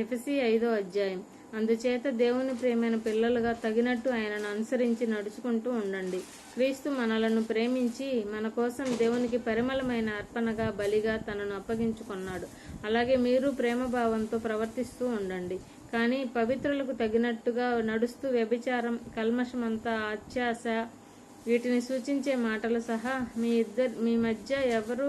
FC ఐదో అధ్యాయం. అందుచేత దేవుని ప్రేమైన పిల్లలుగా తగినట్టు ఆయనను అనుసరించి నడుచుకుంటూ ఉండండి. క్రీస్తు మనలను ప్రేమించి మన కోసం దేవునికి పరిమళమైన అర్పణగా బలిగా తనను అప్పగించుకున్నాడు. అలాగే మీరు ప్రేమభావంతో ప్రవర్తిస్తూ ఉండండి. కానీ పవిత్రులకు తగినట్టుగా నడుస్తూ వ్యభిచారం కల్మషమంతా అత్యాశ వీటిని సూచించే మాటలు సహా మీ ఇద్దరు మీ మధ్య ఎవరు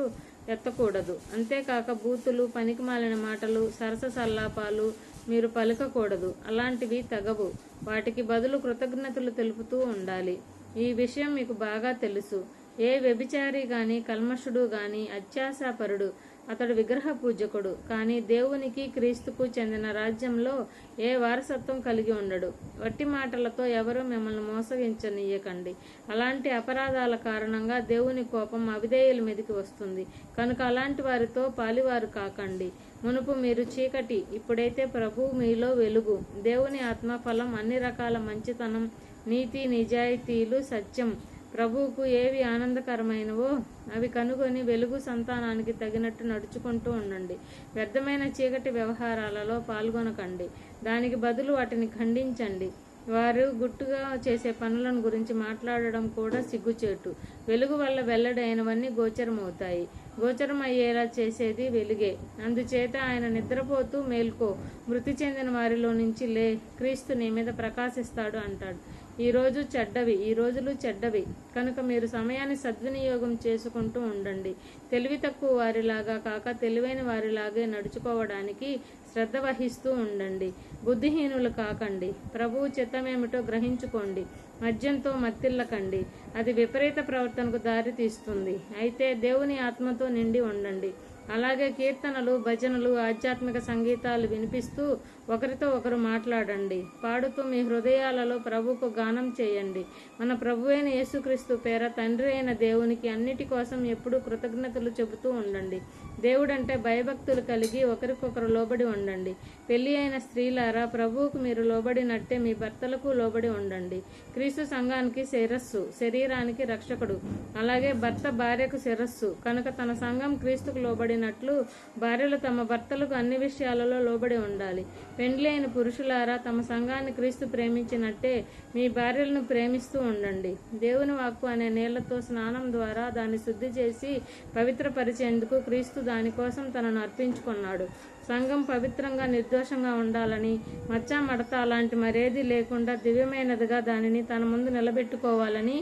ఎత్తకూడదు. అంతేకాక బూతులు పనికిమాలిన మాటలు సరస సల్లాపాలు మీరు పలకకూడదు. అలాంటివి తగవు. వాటికి బదులు కృతజ్ఞతలు తెలుపుతూ ఉండాలి. ఈ విషయం మీకు బాగా తెలుసు. ఏ వ్యభిచారి గాని కల్మషుడు గాని అత్యాశాపరుడు అతడు విగ్రహ పూజకుడు. కానీ దేవునికి క్రీస్తుకు చెందిన రాజ్యంలో ఏ వారసత్వం కలిగి ఉండడు. వట్టి మాటలతో ఎవరూ మిమ్మల్ని మోసగించనీయకండి. అలాంటి అపరాధాల కారణంగా దేవుని కోపం అవిధేయుల మీదకి వస్తుంది. కనుక అలాంటి వారితో పాలివారు కాకండి. మునుపు మీరు చీకటి ఇప్పుడైతే ప్రభు మీలో వెలుగు. దేవుని ఆత్మ ఫలం అన్ని రకాల మంచితనం నీతి నిజాయితీలు సత్యం. ప్రభువుకు ఏవి ఆనందకరమైనవో అవి కనుగొని వెలుగు సంతానానికి తగినట్టు నడుచుకుంటూ ఉండండి. వ్యర్థమైన చీకటి వ్యవహారాలలో పాల్గొనకండి. దానికి బదులు వాటిని ఖండించండి. వారు గుట్టుగా చేసే పనులను గురించి మాట్లాడడం కూడా సిగ్గుచేటు. వెలుగు వల్ల వెల్లడైనవన్నీ గోచరమవుతాయి. గోచరం అయ్యేలా చేసేది వెలుగే. అందుచేత ఆయన నిద్రపోతూ మేల్కో మృతి చెందిన వారిలో నుంచి లే క్రీస్తు నీ మీద ప్రకాశిస్తాడు అంటాడు. ఈరోజు చెడ్డవి ఈ రోజులు చెడ్డవి. కనుక మీరు సమయాన్ని సద్వినియోగం చేసుకుంటూ ఉండండి. తెలివి తక్కువ వారిలాగా కాక తెలివైన వారిలాగే నడుచుకోవడానికి శ్రద్ధ వహిస్తూ ఉండండి. బుద్ధిహీనులు కాకండి. ప్రభువు చిత్తమేమిటో గ్రహించుకోండి. మద్యంతో మత్తిల్లకండి. అది విపరీత ప్రవర్తనకు దారి తీస్తుంది అయితే దేవుని ఆత్మతో నిండి ఉండండి. అలాగే కీర్తనలు భజనలు ఆధ్యాత్మిక సంగీతాలు వినిపిస్తూ ఒకరితో ఒకరు మాట్లాడండి. పాడుతూ మీ హృదయాలలో ప్రభుకు గానం చేయండి. మన ప్రభు అయిన యేసుక్రీస్తు పేర తండ్రి అయిన దేవునికి అన్నిటి కోసం ఎప్పుడూ కృతజ్ఞతలు చెబుతూ ఉండండి. దేవుడంటే భయభక్తులు కలిగి ఒకరికొకరు లోబడి ఉండండి. పెళ్ళి అయిన స్త్రీలారా ప్రభువుకు మీరు లోబడినట్టే మీ భర్తలకు లోబడి ఉండండి. క్రీస్తు సంఘానికి శిరస్సు శరీరానికి రక్షకుడు. అలాగే భర్త భార్యకు శిరస్సు. కనుక తన సంఘం క్రీస్తుకు లోబడి లోబడినట్లు భార్యలు తమ భర్తలకు అన్ని విషయాలలో లోబడి ఉండాలి. పెండ్లి అయిన పురుషులారా తమ సంఘాన్ని క్రీస్తు ప్రేమించినట్టే మీ భార్యలను ప్రేమిస్తూ ఉండండి. దేవుని వాక్కు అనే నీళ్ళతో స్నానం ద్వారా దాన్ని శుద్ధి చేసి పవిత్రపరిచేందుకు క్రీస్తు దానికోసం తనను అర్పించుకున్నాడు. సంఘం పవిత్రంగా నిర్దోషంగా ఉండాలని మచ్చ మడత అలాంటి మరేది లేకుండా దివ్యమైనదిగా దానిని తన ముందు నిలబెట్టుకోవాలని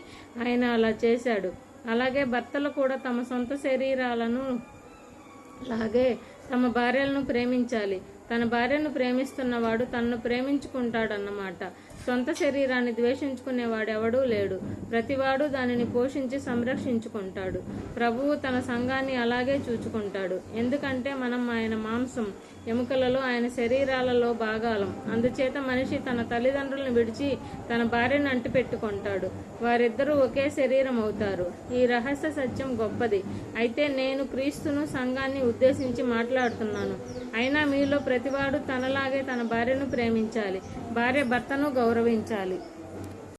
ఆయన అలా చేశాడు. అలాగే భర్తలు కూడా తమ సొంత శరీరాలను అలాగే తమ భార్యలను ప్రేమించాలి. తన భార్యను ప్రేమిస్తున్నవాడు తనను ప్రేమించుకుంటాడన్నమాట. సొంత శరీరాన్ని ద్వేషించుకునేవాడు ఎవడూ లేడు. ప్రతివాడు దానిని పోషించి సంరక్షించుకుంటాడు. ప్రభువు తన సంఘాన్ని అలాగే చూచుకుంటాడు. ఎందుకంటే మనం ఆయన మాంసం ఎముకలలో ఆయన శరీరాలలో భాగాలం అందుచేత మనిషి తన తల్లిదండ్రులను విడిచి తన భార్యను అంటిపెట్టుకుంటాడు. వారిద్దరూ ఒకే శరీరం అవుతారు ఈ రహస్య సత్యం గొప్పది. అయితే నేను క్రీస్తును సంఘాన్ని ఉద్దేశించి మాట్లాడుతున్నాను. అయినా మీలో ప్రతివాడు తనలాగే తన భార్యను ప్రేమించాలి. భార్య భర్తను గౌరవించాలి.